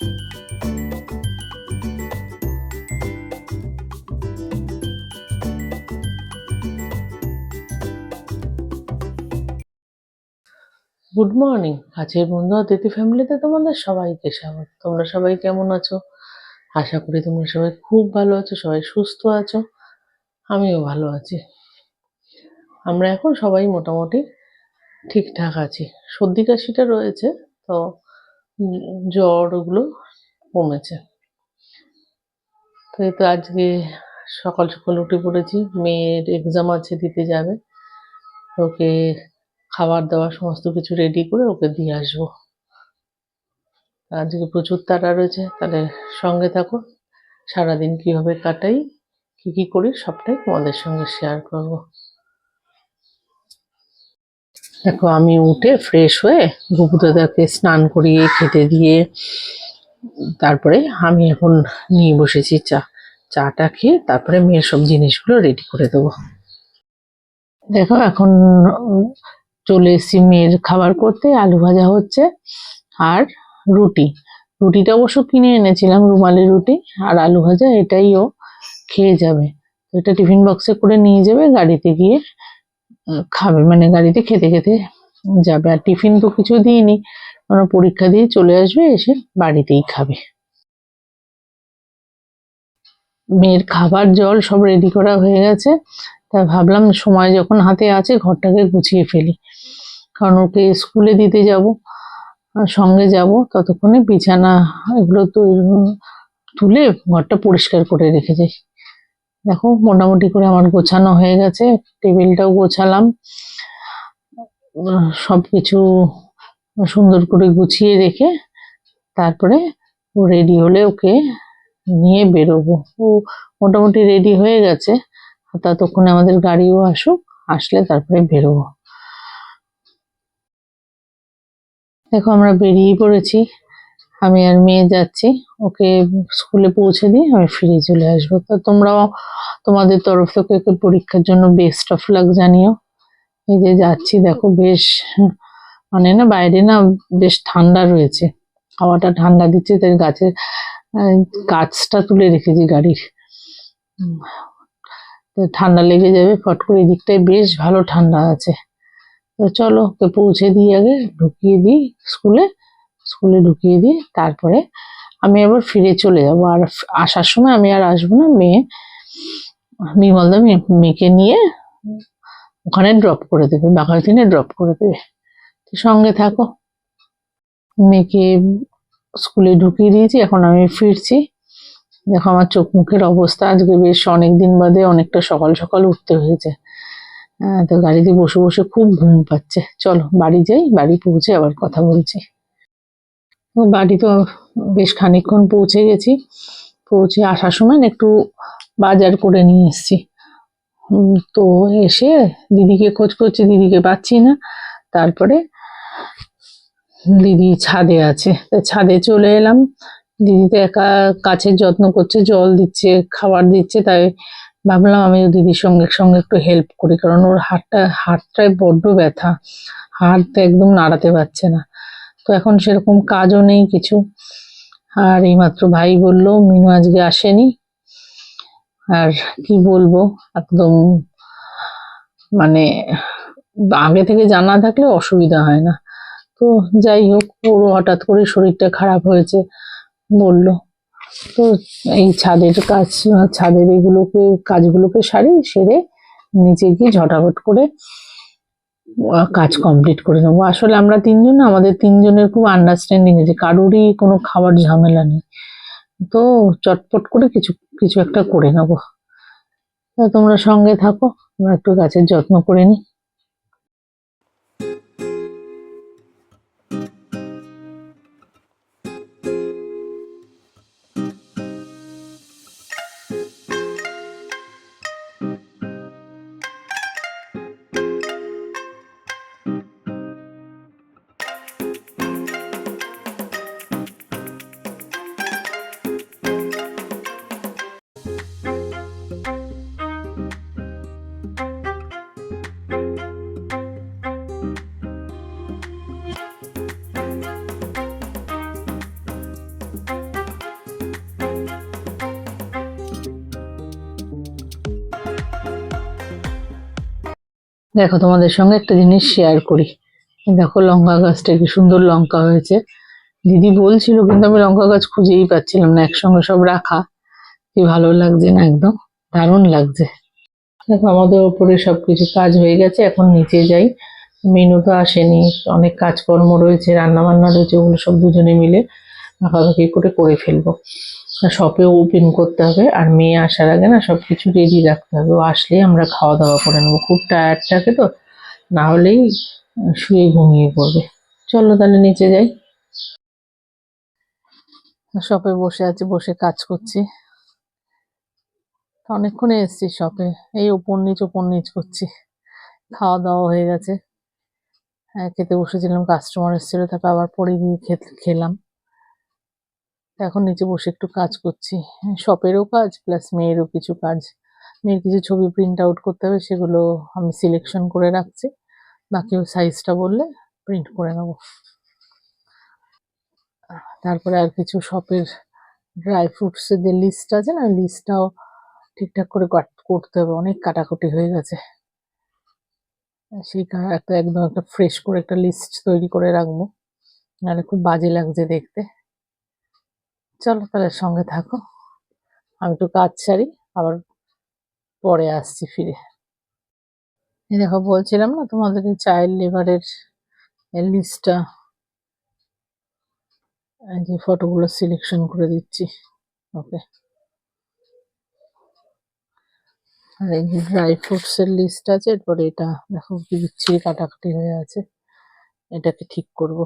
Good morning আজকের বন্ধু অতিথি ফ্যামিলিতে তোমাদের সবাইকে স্বাগত। তোমরা সবাই কেমন আছো? আশা করি তোমরা সবাই খুব ভালো আছো, সবাই সুস্থ আছো। আমিও ভালো আছি। আমরা এখন সবাই মোটামুটি ঠিকঠাক আছি। সর্দি কাশিটা রয়েছে, তো জ্বর ওগুলো কমেছে। তো এই তো আজকে সকাল সকাল উঠে পড়েছি, মেয়ের এক্সাম আছে, দিতে যাবে। ওকে খাবার দাবার সমস্ত কিছু রেডি করে ওকে দিয়ে আসব। আজকে প্রচুর তারা রয়েছে, তাহলে সঙ্গে থাকো সারাদিন কীভাবে কাটাই, কি কি করি, সবটাই তোমাদের সঙ্গে শেয়ার করব। দেখো, আমি উঠে ফ্রেশ হয়ে গুপুদাদাকে স্নান করিয়ে, খেতে দিয়ে, তারপরে আমি এখন নিয়ে বসেছি চা। চাটা খেয়ে তারপরে মেয়ের সব জিনিসগুলো রেডি করে দেবো। দেখো, এখন চলে এসেছি মেয়ের খাবার করতে, আলু ভাজা হচ্ছে আর রুটি। রুটিটা অবশ্য কিনে এনেছিলাম রুমালি রুটি আর আলু ভাজা, এটাই ও খেয়ে যাবে। এটা টিফিন বক্সে করে নিয়ে যাবে, গাড়িতে গিয়ে খাবে। মানে গাড়িতে খেতে খেতে যাবে। আর টিফিন তো কিছু দিইনি। ওরা পরীক্ষা দিয়ে চলে আসবে, এসে বাড়িতেই খাবে। মেয়ের খাবার, জল সব রেডি করা হয়ে গেছে। তা ভাবলাম সময় যখন হাতে আছে ঘরটাকে গুছিয়ে ফেলি। কারণ ওকে স্কুলে দিতে যাব সঙ্গে যাব ততক্ষণে বিছানা এগুলো তো তুলে ঘরটা পরিষ্কার করে রেখে যাই। দেখো, মোটামুটি করে আমার গোছানো হয়ে গেছে, টেবিলটাও গোছালাম। সব কিছু সুন্দর করে গুছিয়ে রেখে তারপরে ও রেডি হলে ওকে নিয়ে বেরোবো। ও মোটামুটি রেডি হয়ে গেছে, ততক্ষণে আমাদের গাড়িও আসুক, আসলে তারপরে বেরোবো। দেখো, আমরা বেরিয়ে পড়েছি। আমি আর মেয়ে যাচ্ছি, ওকে স্কুলে পৌঁছে দিয়ে আমি ফিরে চলে আসব। তো তোমরাও তোমাদের তরফ থেকে ওকে পরীক্ষার জন্য বেস্ট অফ লাক জানিও। এই যে যাচ্ছি, দেখো বেশ মানে না বাইরে না বেশ ঠান্ডা রয়েছে। হাওয়াটা ঠান্ডা দিচ্ছে, তাই গাছের গাছটা তুলে রেখেছি গাড়ির। ঠান্ডা লেগে যাবে, ফট করে এদিকটায় বেশ ভালো ঠান্ডা আছে। তো চলো, ওকে পৌঁছে দিই আগে, ঢুকিয়ে দিই স্কুলে স্কুলে ঢুকিয়ে দিয়ে তারপরে আমি আবার ফিরে চলে যাব। আর আসার সময় আমি আর আসব না, মেয়ে বিমলদা মেয়ে- মেয়েকে নিয়ে ওখানে ড্রপ করে দেবে বাঘাযতীনে ড্রপ করে দেবে। তো সঙ্গে থাকো। মেয়েকে স্কুলে ঢুকিয়ে দিয়েছি, এখন আমি ফিরছি। দেখো আমার চোখ মুখের অবস্থা, আজকে বেশ অনেক দিন বাদে অনেকটা সকাল সকাল উঠতে হয়েছে। তো গাড়িতে বসে বসে খুব ঘুম পাচ্ছে। চলো বাড়ি যাই, বাড়ি পৌঁছে আবার কথা বলছি। বাড়ি তো বেশ খানিকক্ষণ পৌঁছে গেছি। পৌঁছে আসার সময় একটু বাজার করে নিয়ে এসেছি। তো এসে দিদিকে খোঁজ করছি, দিদিকে পাচ্ছি না। তারপরে দিদি ছাদে আছে। ছাদে চলে এলাম। দিদি তো একা গাছের যত্ন করছে, জল দিচ্ছে, খাবার দিচ্ছে, তাই ভাবলাম আমি দিদির সঙ্গে সঙ্গে একটু হেল্প করি, কারণ ওর হাতটা, হাতটায় বড্ড ব্যথা। হাত একদম নাড়াতে পারছে না। তো এখন সেরকম কাজও নেই কিছু। আর এইমাত্র ভাই বলল, মিনু আজকে আসেনি। আর কি বলব, একদম মানে আগে থেকে জানা থাকলে অসুবিধা হয় না। তো যাই হোক পুরো হঠাৎ করে শরীরটা খারাপ হয়েছে বলল। তো এই ছাদের কাজ, ছাদের এগুলোকে, কাজগুলোকে সারি সেরে নিচে গিয়ে ঝটাপট করে কাজ কমপ্লিট করে নেব। আসলে আমরা তিনজন না, আমাদের তিনজনের খুব আন্ডারস্ট্যান্ডিং আছে কারোরই কোনো খাবার ঝামেলা নেই। তো চটপট করে কিছু কিছু একটা করে নেব। তোমরা সঙ্গে থাকো আমরা একটু গাছের যত্ন করে নিই। দেখো, তোমাদের সঙ্গে একটা জিনিস শেয়ার করি। দেখো, লঙ্কা গাছটা, কি সুন্দর লঙ্কা হয়েছে। দিদি বলছিল, কিন্তু আমি লঙ্কা গাছ খুঁজেই পাচ্ছিলাম না, একসঙ্গে সব রাখা। কি ভালো লাগছে না একদম? দারুণ লাগছে। দেখো, আমাদের ওপরে সবকিছু কাজ হয়ে গেছে, এখন নিচে যাই। মেনু তো আসেনি, অনেক কাজকর্ম রয়েছে রান্না বান্না রয়েছে, ওগুলো সব দুজনে মিলে ভাগাভাগি করে করে ফেলব। শপে ওপেন করতে হবে। আর মেয়ে আসার আগে না সব কিছু রেডি রাখতে হবে। ও আসলেই আমরা খাওয়া দাওয়া করে নেব। খুব টায়ার্ড থাকে তো, না হলেই শুয়ে ঘুমিয়ে পড়বে। চলো তাহলে নিচে যাই। শপে বসে আছে, বসে কাজ করছি। অনেকক্ষণে এসছি শপে। এই ওপর নিচ ওপর নিচ করছি। খাওয়া দাওয়া হয়ে গেছে। হ্যাঁ খেতে বসেছিলাম কাস্টমার এসেছিল, তারপর আবার পরে গিয়ে খেলাম। এখন নিচে বসে একটু কাজ করছি। শপেরও কাজ প্লাস মেয়েরও কিছু কাজ। মেয়ের কিছু ছবি প্রিন্ট আউট করতে হবে, সেগুলো আমি সিলেকশন করে রাখছি। বাকি ওই সাইজটা বললে প্রিন্ট করে নেব। তারপরে আর কিছু শপের ড্রাই ফ্রুটসের যে লিস্ট আছে না লিস্টটাও ঠিকঠাক করে করতে হবে। অনেক কাটাকুটি হয়ে গেছে। সেই একটা একদম একটা ফ্রেশ করে একটা লিস্ট তৈরি করে রাখব। নাহলে খুব বাজে লাগছে দেখতে। চলো তাহলে সঙ্গে থাকো। আমি একটু কাজ ছাড়ি আবার পরে আসছি ফিরে। এই দেখো, বলছিলাম না তোমাদের এই চাইল্ড লেবারের লিস্টটা যে ফটোগুলো সিলেকশন করে দিচ্ছি। ওকে আর এই যে ড্রাই ফ্রুটস এর লিস্ট আছে, এরপরে এটা দেখো বিচ্ছিরি কাটাকাটি হয়ে আছে। এটাকে ঠিক করব।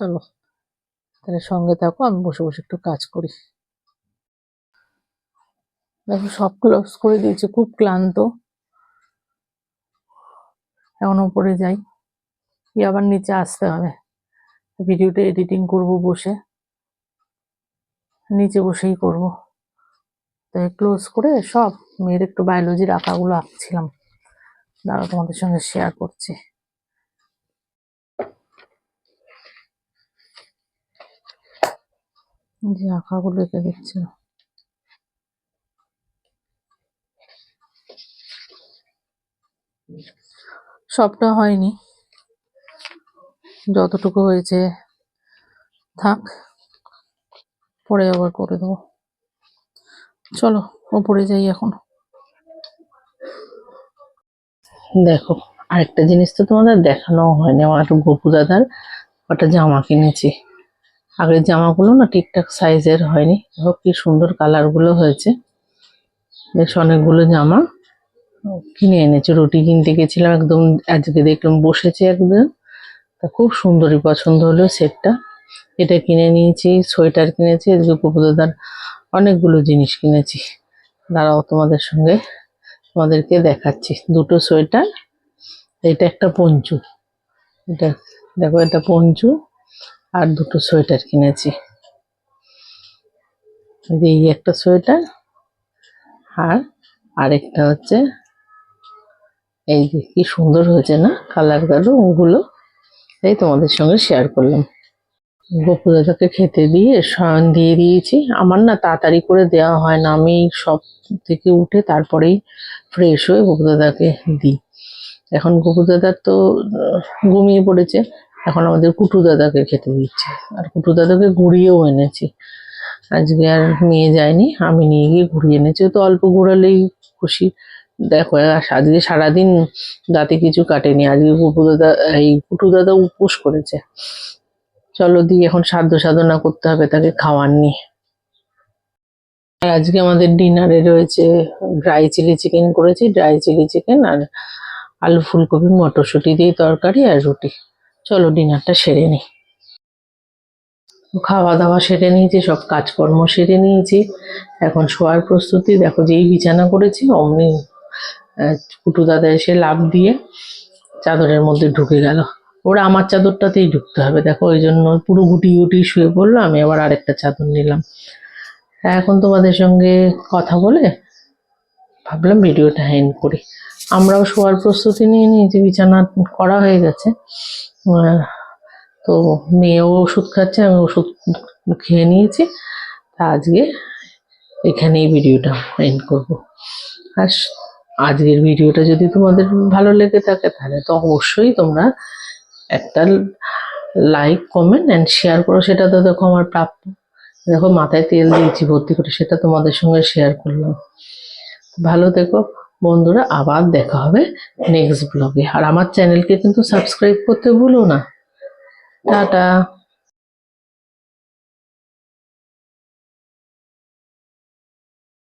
চলো। তাহলে সঙ্গে থাকো, আমি বসে বসে একটু কাজ করি। দেখো, সব ক্লোজ করে দিয়েছি, খুব ক্লান্ত। এখন উপরে যাই। গিয়ে আবার নিচে আসতে হবে? ভিডিওটা এডিটিং করব বসে। নিচে বসেই করব। তাই ক্লোজ করে সব মেয়ের একটু বায়োলজির আঁকাগুলো আঁকছিলাম। দাঁড়া তোমাদের সঙ্গে শেয়ার করছি। যে আঁকাগুলো এঁকে দিচ্ছিল সবটা হয়নি। যতটুকু হয়েছে থাক, পরে আবার করে দেবো। চলো, ওপরে যাই এখন। দেখো, আরেকটা জিনিস তো তোমাদের দেখানো হয়নি, আমার একটু গপু দাদার একটা জামা কিনেছি। আগের জামাগুলো না ঠিকঠাক সাইজের হয়নি। হোক, কি সুন্দর কালারগুলো হয়েছে। বেশ অনেকগুলো জামা। কিনে এনেছে, রুটি কিনতে গেছিলাম, একদম আজকে দেখলাম বসেছে একদম তা খুব সুন্দরই পছন্দ হলো সেটটা। এটা কিনে নিয়েছি, সোয়েটার কিনেছি আজকে গোপুদাদার অনেকগুলো জিনিস কিনেছি। দাঁড়াও তোমাদের সঙ্গে তোমাদেরকে দেখাচ্ছি। দুটো সোয়েটার, এটা একটা পঞ্চু। এটা, দেখো, এটা পঞ্চু। আর দুটো সোয়েটার কিনেছি। এই একটা সোয়েটার আর আরেকটা হচ্ছে এই যে কি সুন্দর হয়েছে না? কালার কালো ওগুলো তাই তোমাদের সঙ্গে শেয়ার করলাম। গোপুদাদাকে খেতে দিয়ে শয়ন দিয়ে দিয়েছি। আমার না তাড়াতাড়ি করে দেওয়া হয় না, আমি সব থেকে উঠে তারপরেই ফ্রেশ হয়ে গোপুদাদাকে দিই। এখন গোপুদাদার তো ঘুমিয়ে পড়েছে। এখন আমাদের কুটু দাদাকে খেতে দিচ্ছে। আর কুটু দাদাকে ঘুরিয়েও এনেছি। আজকে আর মেয়ে যায়নি, আমি নিয়ে গিয়ে ঘুরিয়ে এনেছি। তো অল্প ঘোরালেই খুশি। দেখো আজকে সারাদিন দাঁতে কিছু কাটেনি। আজকে কুটু দাদা, এই কুটু দাদা উপোস করেছে। চলো দিয়ে এখন সাধ্য সাধনা করতে হবে তাকে খাওয়ার নিয়ে। আর আজকে আমাদের ডিনারে রয়েছে ড্রাই চিলি চিকেন করেছি। ড্রাই চিলি চিকেন আর আলু ফুলকপি, মটরশুঁটি দিয়ে তরকারি আর রুটি। চলো ডিনারটা সেরে নিই খাওয়া দাওয়া সেরে নিয়েছি, সব কাজকর্ম সেরে নিয়েছি। এখন শোয়ার প্রস্তুতি, দেখো যেই বিছানা করেছি, অমনি কুটু দাদা এসে লাভ দিয়ে চাদরের মধ্যে ঢুকে গেল। ওরা আমার চাদরটাতেই ঢুকতে হবে, দেখো, ওই জন্য পুরো গুটি গুটি শুয়ে পড়ল, আমি আবার আরেকটা চাদর নিলাম। এখন তোমাদের সঙ্গে কথা বলে ভাবলাম ভিডিওটা এন্ড করি। আমরাও শোয়ার প্রস্তুতি নিয়ে নিয়েছি, বিছানা করা হয়ে গেছে। তো মেয়েও ওষুধ খাচ্ছে, আমি ওষুধ খেয়ে নিয়েছি। তা আজকে এখানেই ভিডিওটা এন্ড করব। আর আজকের ভিডিওটা যদি তোমাদের ভালো লেগে থাকে, তাহলে তো অবশ্যই তোমরা একটা লাইক কমেন্ট অ্যান্ড শেয়ার করো। সেটা তো দেখো আমার প্রাপ্য। দেখো মাথায় তেল দিয়েছি ভর্তি করে, সেটা তোমাদের সঙ্গে শেয়ার করলাম। ভালো থেকো। বন্ধুরা আবার দেখা হবে নেক্সট ব্লগে আর আমার চ্যানেলকে কিন্তু সাবস্ক্রাইব করতে ভুলো না। টাটা।